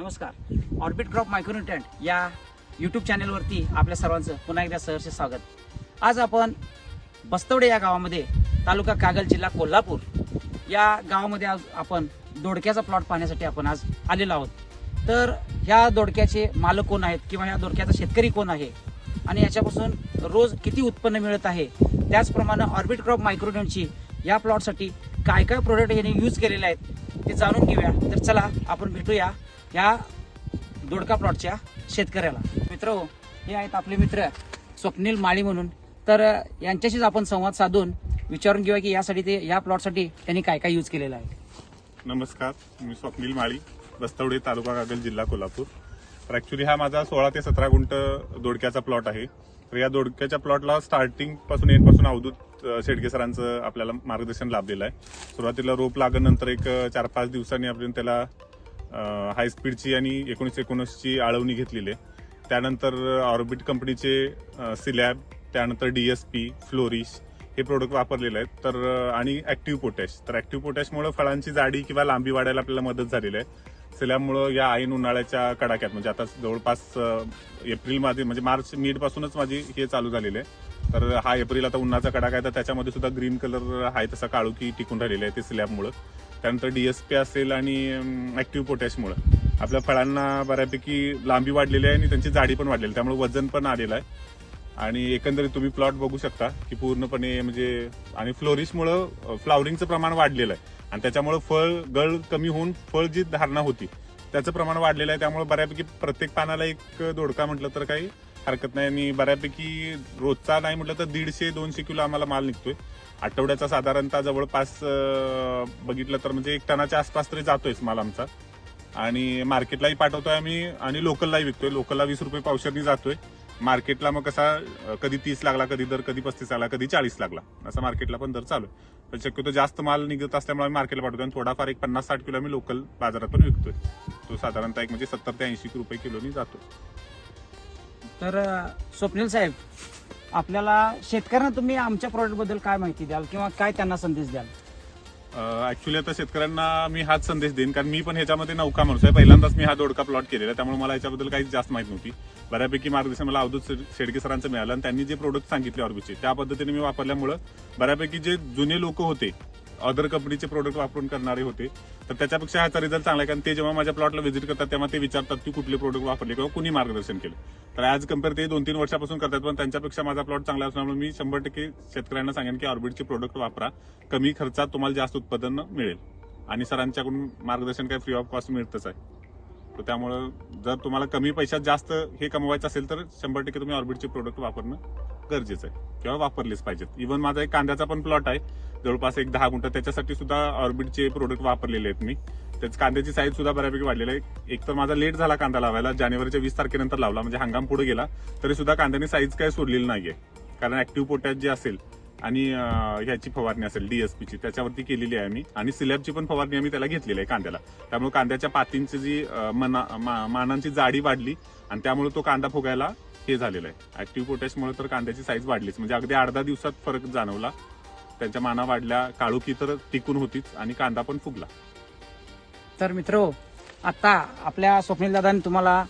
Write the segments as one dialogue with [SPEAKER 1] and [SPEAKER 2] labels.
[SPEAKER 1] नमस्कार. Orbit crop micronutrient या YouTube चॅनेलवरती आपल्या सर्वांचं पुन्हा एकदा सहर्ष स्वागत. आज आपण बस्तवडे या गावामध्ये तालुका कागल जिल्हा कोल्हापूर या गावामध्ये आज आपण दोडक्याचा प्लॉट पाहण्यासाठी आपण आज आलेलो आहोत. तर ह्या दोडक्याचे मालक कोण आहेत किंवा ह्या दोडक्याचा शेतकरी कोण आहे आणि याच्यापासून रोज किती उत्पन्न मिळत आहे त्याचप्रमाणे ऑर्बिट क्रॉप मायक्रोन्युट्रंटची या प्लॉटसाठी काय काय प्रोडक्ट यांनी यूज केलेले आहेत ते जाणून घेऊया. तर चला आपण भेटूया. या दोडका प्लॉटच्या शेतकऱ्याला. मित्र हे आहेत आपले मित्र स्वप्नील माळी म्हणून. तर यांच्याशीच आपण संवाद साधून विचारून घेऊया की यासाठी ते या प्लॉटसाठी त्यांनी काय काय यूज केलेलं आहे.
[SPEAKER 2] नमस्कार मी स्वप्नील माळी बस्तवडे तालुका कागल जिल्हा कोल्हापूर. तर ऍक्च्युली हा माझा सोळा ते सतरा गुंट दोडक्याचा प्लॉट आहे. तर या दोडक्याच्या प्लॉटला स्टार्टिंगपासून एंडपासून अवधूत शेडगे सरांचं आपल्याला मार्गदर्शन लाभलेलं आहे. सुरुवातीला रोप लागल्यानंतर एक चार पाच दिवसांनी आपण त्याला हाय स्पीडची आणि एकोणीसशे एकोणीसची आळवणी घेतलेली आहे. त्यानंतर ऑर्बिट कंपनीचे सिलॅब त्यानंतर डी एस पी फ्लोरिश हे प्रोडक्ट वापरलेले आहेत. तर आणि ॲक्टिव्ह पोटॅश तर ॲक्टिव्ह पोटॅशमुळे फळांची जाडी किंवा लांबी वाढायला आपल्याला मदत झालेली आहे. सिलॅबमुळं या ऐन उन्हाळ्याच्या कडाक्यात म्हणजे आता जवळपास एप्रिलमध्ये म्हणजे मार्च मिडपासूनच माझी हे चालू झालेले आहे. तर हा एप्रिल आता उन्हाचा कडाका आहे तर त्याच्यामध्ये सुद्धा ग्रीन कलर आहे तसा काळुकी टिकून राहिलेला आहे ते स्लॅबमुळं त्यानंतर डीएसपी असेल आणि ऍक्टिव्ह पोटॅशमुळं आपल्या फळांना बऱ्यापैकी लांबी वाढलेली आहे आणि त्यांची जाडी पण वाढलेली त्यामुळे वजन पण आलेलं आहे. आणि एकंदरीत तुम्ही प्लॉट बघू शकता की पूर्णपणे म्हणजे आणि फ्लोरिशमुळं फ्लावरिंगचं प्रमाण वाढलेलं आहे. आणि त्याच्यामुळं फळ गळ कमी होऊन फळ जी धारणा होती त्याचं प्रमाण वाढलेलं आहे. त्यामुळे बऱ्यापैकी प्रत्येक पानाला एक दोडका म्हटलं तर काही हरकत नाही. आणि बऱ्यापैकी रोजचा नाही म्हटलं तर दीडशे दोनशे किलो आम्हाला माल निघतोय. आठवड्याचा साधारणतः जवळपास बघितलं तर म्हणजे एक टनाच्या आसपास तरी जातोयच माल आमचा. आणि मार्केटलाही पाठवतोय आम्ही आणि लोकललाही विकतोय. लोकलला वीस रुपये पावशरनी जातोय. मार्केटला मग कसा कधी तीस लागला कधी दर कधी पस्तीस लागला कधी चाळीस लागला. असा मार्केटला पण दर चालू आहे. पण शक्यतो जास्त माल निघत असल्यामुळे आम्ही मार्केटला पाठवतो आणि थोडाफार एक पन्नास साठ किलो आम्ही लोकल बाजारात पण विकतोय. तो साधारणतः एक म्हणजे सत्तर ते ऐंशी रुपये किलोनी जातो.
[SPEAKER 1] तर स्वप्नील साहेब आपल्याला शेतकऱ्यांना तुम्ही आमच्या प्रॉडक्टबद्दल काय माहिती द्याल किंवा काय त्यांना संदेश द्याल?
[SPEAKER 2] ऍक्च्युली आता शेतकऱ्यांना मी हाच संदेश देईन कारण मी पण ह्याच्यामध्ये नौका माणूस आहे. पहिल्यांदाच मी हा दोडका प्लॉट केलेला त्यामुळे मला याच्याबद्दल काहीच जास्त माहिती नव्हती. बऱ्यापैकी मार्गदर्शन मला अवधूत शेडके सरांचं मिळालं आणि त्यांनी जे प्रोडक्ट सांगितले ऑर्बिटचे त्या पद्धतीने मी वापरल्यामुळं बऱ्यापैकी जे जुने लोक होते अदर कंपनीचे प्रोडक्ट वापरून करणारे होते. तर त्याच्यापेक्षा ह्याचा रिझल्ट चांगला आहे. कारण ते जेव्हा माझ्या प्लॉटला व्हिजिट करतात तेव्हा ते विचारतात की कुठले प्रोडक्ट वापरले किंवा कुणी मार्गदर्शन केलं. तर ॲज कंपेअर ते दोन तीन वर्षापासून करतात पण त्यांच्यापेक्षा माझा प्लॉट चांगला असल्यामुळे मी शंभर टक्के शेतकऱ्यांना सांगेन की ऑर्बिटचे प्रोडक्ट वापरा. कमी खर्चात तुम्हाला जास्त उत्पादन मिळेल. आणि सरांच्याकडून मार्गदर्शन काही फ्री ऑफ कॉस्ट मिळतच आहे. तर त्यामुळं जर तुम्हाला कमी पैशात जास्त हे कमवायचं असेल तर शंभर टक्के तुम्ही ऑर्बिटचे प्रोडक्ट वापरणं गरजेचं आहे. किंवा वापरलेच पाहिजेत. इव्हन माझा एक कांद्याचा पण प्लॉट आहे. जवळपास एक दहा गुंठ. त्याच्यासाठी सुद्धा ऑर्बिटचे प्रोडक्ट वापरलेले आहेत मी. त्याच कांद्याची साईज सुद्धा बऱ्यापैकी वाढलेली आहे. एक तर माझा लेट झाला कांदा लावायला. जानेवारीच्या वीस तारखेनंतर लावला. म्हणजे हंगाम पुढे गेला. तरी सुद्धा कांद्याने साईज काही सोडलेली नाहीये. कारण ऍक्टिव्ह पोटॅश जे असेल आणि ह्याची फवारणी असेल डीएसपीची त्याच्यावरती केलेली आहे मी. आणि सिलॅबची पण फवारणी आम्ही त्याला घेतलेली आहे कांद्याला. त्यामुळे कांद्याच्या पातींची जी मना मा- मानांची जाडी वाढली आणि त्यामुळे तो कांदा फुगायला हे झालेला आहे. ऍक्टिव्ह पोटॅशमुळे तर कांद्याची साईज वाढलीच. म्हणजे अगदी अर्धा दिवसात फरक जाणवला. त्यांच्या माना वाढल्या काळुकी तर टिकून होतीच आणि कांदा पण फुगला.
[SPEAKER 1] तर मित्र आता आपल्या स्वप्नील दादांनी तुम्हाला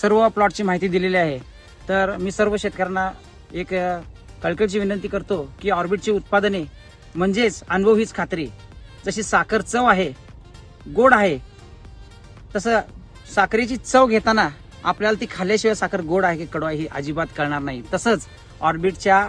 [SPEAKER 1] सर्व प्लॉटची माहिती दिलेली आहे. तर मी सर्व शेतकऱ्यांना एक कळकळची विनंती करतो की ऑर्बिटची उत्पादने म्हणजेच अनुभव हीच खात्री. जशी साखर चव आहे गोड आहे तसं साखरेची चव घेताना आपल्याला ती खाल्ल्याशिवाय साखर गोड आहे की कडू आहे ही अजिबात कळणार नाही. तसंच ऑर्बिटच्या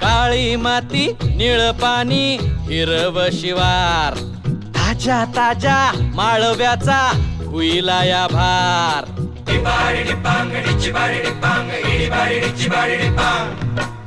[SPEAKER 3] काळी माती निळ पाणी हिरव शिवार. ताजा ताजा माळव्याचा हुईला या भार.